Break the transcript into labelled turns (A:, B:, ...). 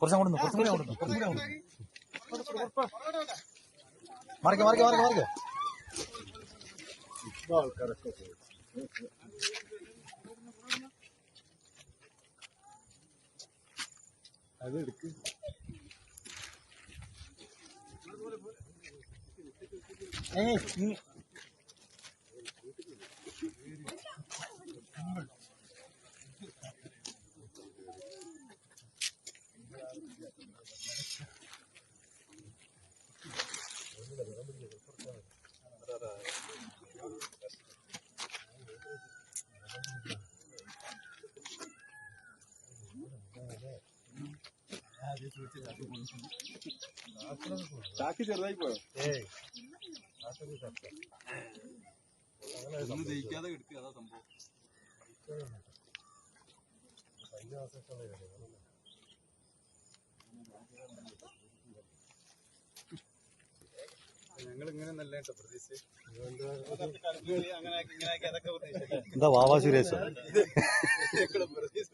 A: കുറച്ചും കൂടെ നിന്ന്, കുറച്ചും കൂടെ അങ്ങോട്ട് നിന്ന്, കുറച്ചും കൂടെ അങ്ങോട്ട് നിന്ന്. മാറിക്കോ മാറിക്കോ മാറിക്കോ മാറിക്കോ
B: അത് എടുക്ക്
A: ഏയ് ഇങ്ങ്.
B: ചാക്കി ചെറുതായി പോയോ
C: ഒന്ന് ജയിക്കാതെ എടുക്കുക അതാ സംഭവം.
A: എന്താ വാവാ സുരേഷ്?
C: പ്രതീക്ഷ